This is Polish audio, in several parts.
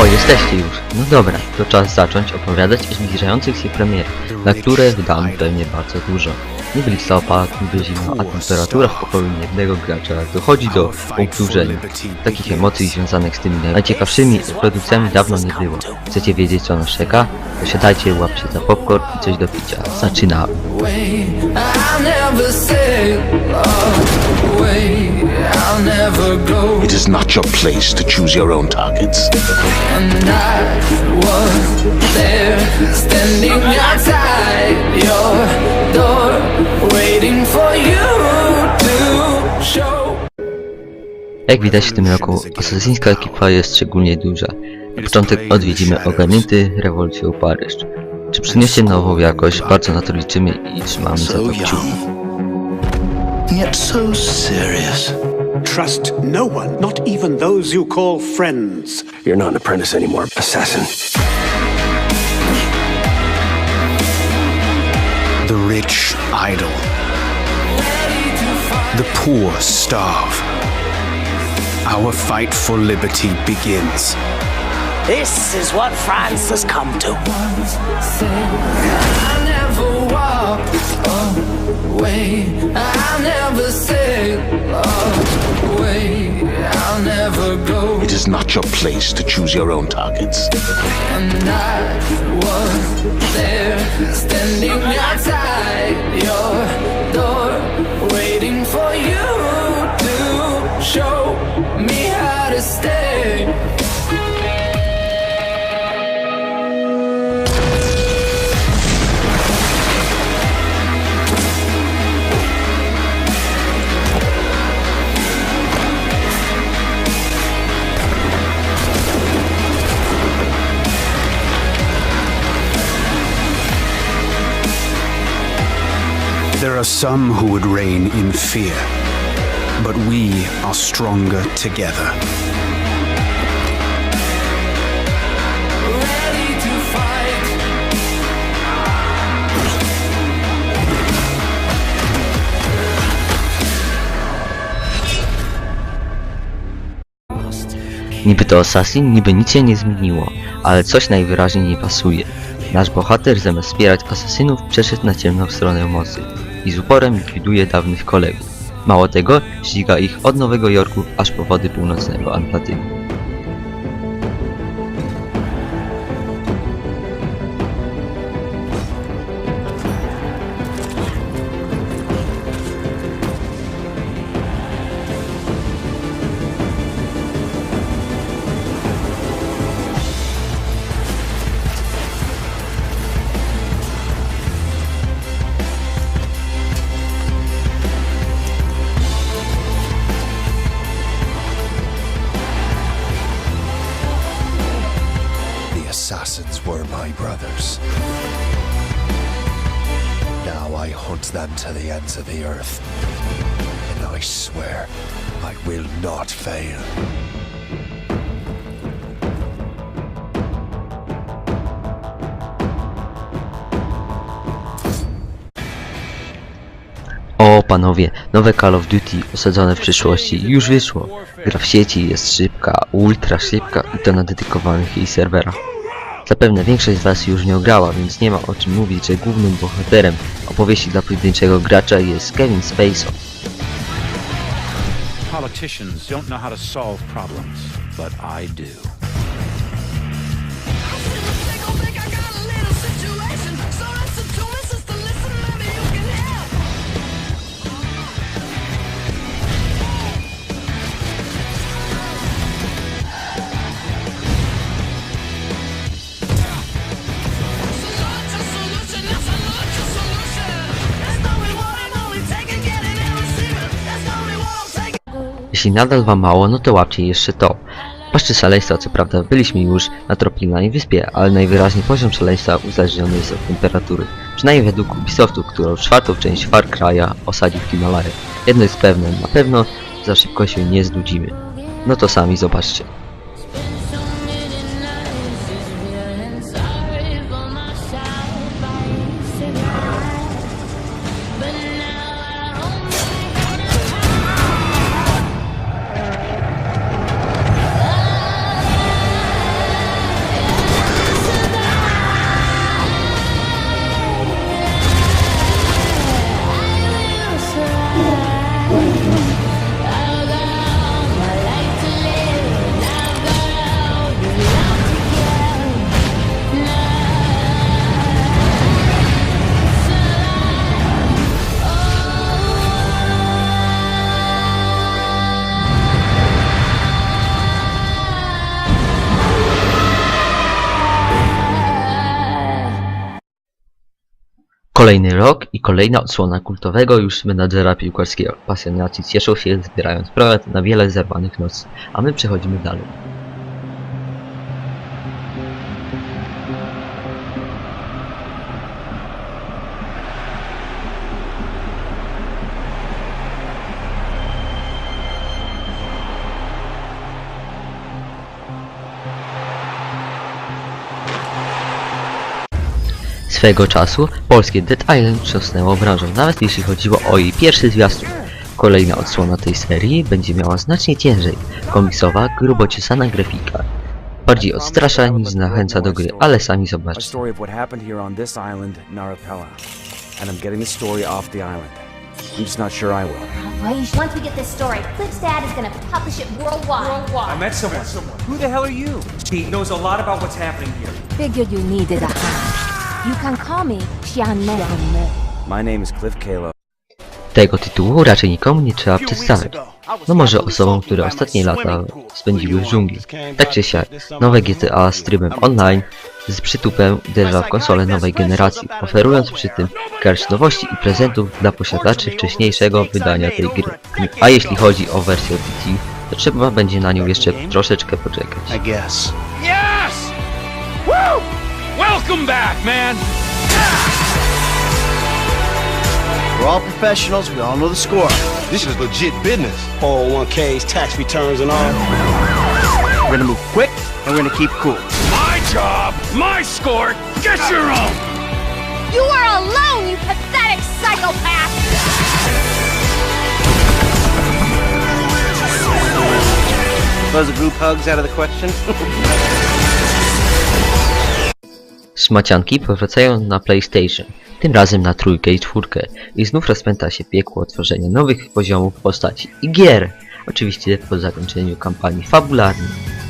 O, jesteście już. No dobra, to czas zacząć opowiadać o zbliżających się premierach, na które wydamy pewnie bardzo dużo. Niby listopad, niby zima, a temperatura w pokoju jednego gracza dochodzi do punktu wrzenia. Takich emocji związanych z tymi najciekawszymi produkcjami dawno nie było. Chcecie wiedzieć co nas czeka? To siadajcie, łapcie za popcorn i coś do picia. Zaczynamy. Never go. It is not your place to choose your own targets. And I was there, standing outside your door, waiting for you to show. Jak widać w tym roku asesyńska ekipa jest szczególnie duża. Na początek odwiedzimy ogarnięty rewolucją Paryż. Czy przyniesie nową jakość? Bardzo na to liczymy i trzymamy za to kciuki. young, yet so serious. Trust no one, not even those you call friends. You're not an apprentice anymore, assassin. The rich idle. The poor starve. Our fight for liberty begins. This is what France has come to. I'll go. It is not your place to choose your own targets. And I was there, standing outside your some who would reign in fear, but we are stronger together. Ready to fight. Niby to Assassin, niby nic się nie zmieniło, ale coś najwyraźniej nie pasuje. Nasz bohater zamiast wspierać asasynów przeszedł na ciemną stronę mocy i z uporem likwiduje dawnych kolegów. Mało tego, ściga ich od Nowego Jorku aż po wody północnego Antatynu. To the ends of the earth. And I swear I will not fail. O panowie, nowe Call of Duty osadzone w przyszłości już wyszło. Gra w sieci jest szybka, ultra szybka i to na dedykowanych jej serwerach. Zapewne większość z was już nie grała, więc nie ma o czym mówić, że głównym bohaterem opowieści dla pojedynczego gracza jest Kevin Spacey. Politicians don't know how to solve problems, but I do. Jeśli nadal wam mało, no to łapcie jeszcze to. Paszczy szaleństwa, co prawda byliśmy już na tropilnej wyspie, ale najwyraźniej poziom szaleństwa uzależniony jest od temperatury. Przynajmniej według Ubisoftu, którą czwartą część Far Cry'a osadził w Himalajach. Jedno jest pewne, na pewno za szybko się nie znudzimy. No to sami zobaczcie. Kolejny rok i kolejna odsłona kultowego już menadżera piłkarskiego. Pasjonaci cieszą się zbierając promet na wiele zerwanych nocy, a my przechodzimy dalej. Swego czasu polskie Dead Island wstrząsnęło branżą, nawet jeśli chodziło o jej pierwszy zwiastun. Kolejna odsłona tej serii będzie miała znacznie ciężej. Komiksowa, grubo ciosana grafika. Bardziej odstrasza niż zachęca do gry, ale sami zobaczcie. And I'm getting the story off the island. I'm just not sure I will. Wait, once we get this story, Cliff's dad is gonna publish it worldwide. Worldwide. I met someone. Who the hell are you? He knows a lot about what's happening here. Figured you needed a hand. You can call me. My name is Cliff Kalo. Tego tytułu raczej nikomu nie trzeba przedstawiać. No może osobom, które ostatnie lata spędziły w dżungli. Tak czy siak, nowe GTA z trybem online z przytupem uderza w konsolę nowej generacji, oferując przy tym garść nowości i prezentów dla posiadaczy wcześniejszego wydania tej gry. A jeśli chodzi o wersję PC, to trzeba będzie na nią jeszcze troszeczkę poczekać. Welcome back, man! We're all professionals. We all know the score. This is legit business. 401ks, tax returns, and all. We're gonna move quick and we're gonna keep cool. My job, my score, get your own! You are alone, you pathetic psychopath! Those group hugs out of the question. Szmacianki powracają na PlayStation, tym razem na trójkę i czwórkę i znów rozpęta się piekło tworzenia nowych poziomów postaci i gier, oczywiście po zakończeniu kampanii fabularnej.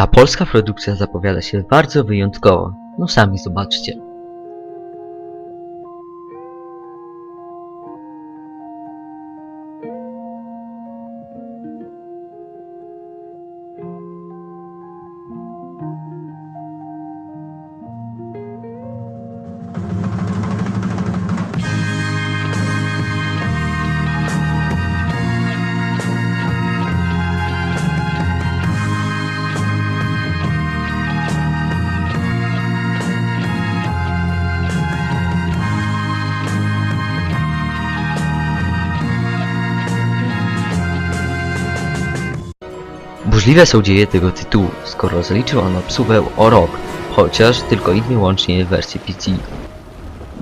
Ta polska produkcja zapowiada się bardzo wyjątkowo, no sami zobaczcie. Burzliwe są dzieje tego tytułu, skoro zaliczył on obsługę o rok, chociaż tylko i wyłącznie w wersji PC.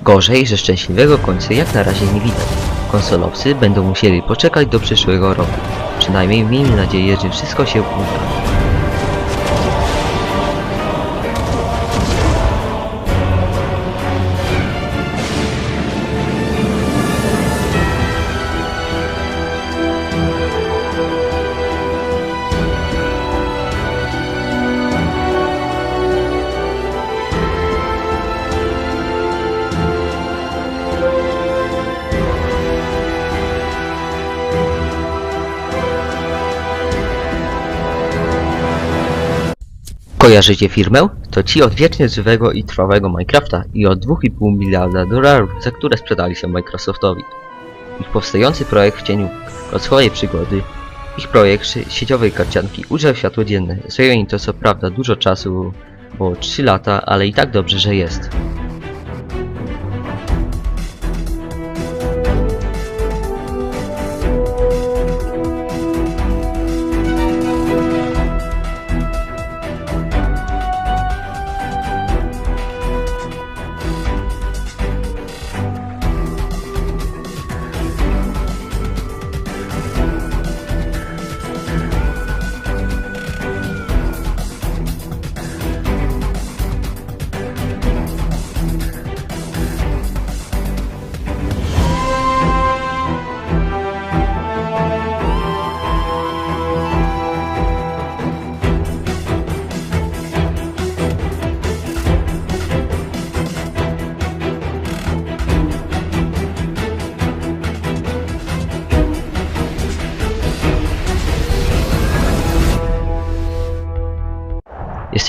Gorzej, że szczęśliwego końca jak na razie nie widać. Konsolowcy będą musieli poczekać do przyszłego roku. Przynajmniej miejmy nadzieję, że wszystko się uda. Kojarzycie firmę? To ci od wiecznie żywego i trwałego Minecrafta i od 2,5 miliarda dolarów, za które sprzedali się Microsoftowi. Ich powstający projekt w cieniu swojej przygody Ich projekt sieciowej karcianki ujrzał światło dzienne. Zajęło im to co prawda dużo czasu, bo 3 lata, ale i tak dobrze, że jest.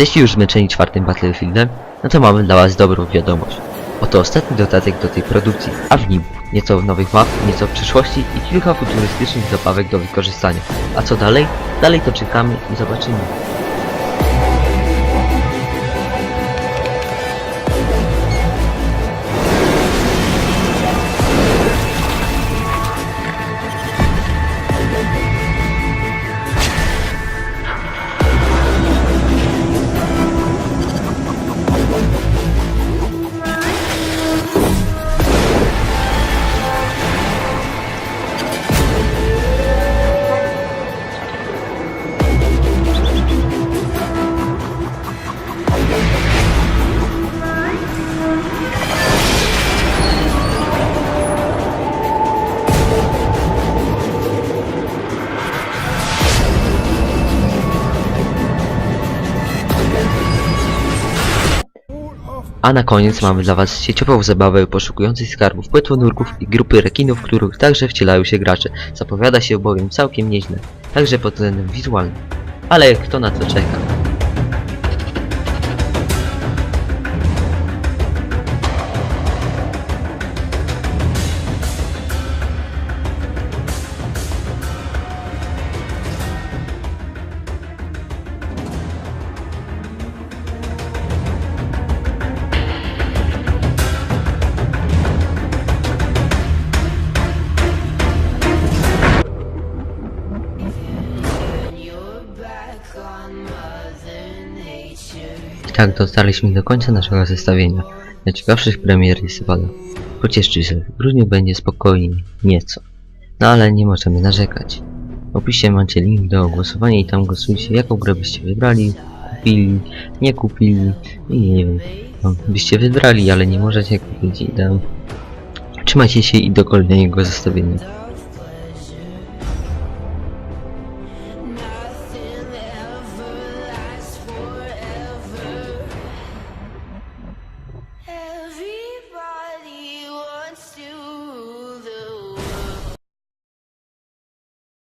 Jesteście już zmęczeni czwartym Battlefieldem? No to mamy dla was dobrą wiadomość. Oto ostatni dodatek do tej produkcji, a w nim nieco nowych map, nieco przyszłości i kilka futurystycznych zabawek do wykorzystania. A co dalej? Dalej to czekamy i zobaczymy. A na koniec mamy dla was sieciową zabawę poszukujących skarbów płetwonurków i grupy rekinów, w których także wcielają się gracze. Zapowiada się bowiem całkiem nieźle, także pod względem wizualnym. Ale kto na to czeka? Tak dotarliśmy do końca naszego zestawienia. Najciekawszych premier jest Wada. Pocieszcie się, w grudniu będzie spokojniej, nieco. No ale nie możemy narzekać. W opisie macie link do głosowania i tam głosujcie jaką grę byście wybrali, kupili, nie kupili i nie wiem. No, byście wybrali, ale nie możecie kupić i tam. Trzymajcie się i do kolejnego zestawienia.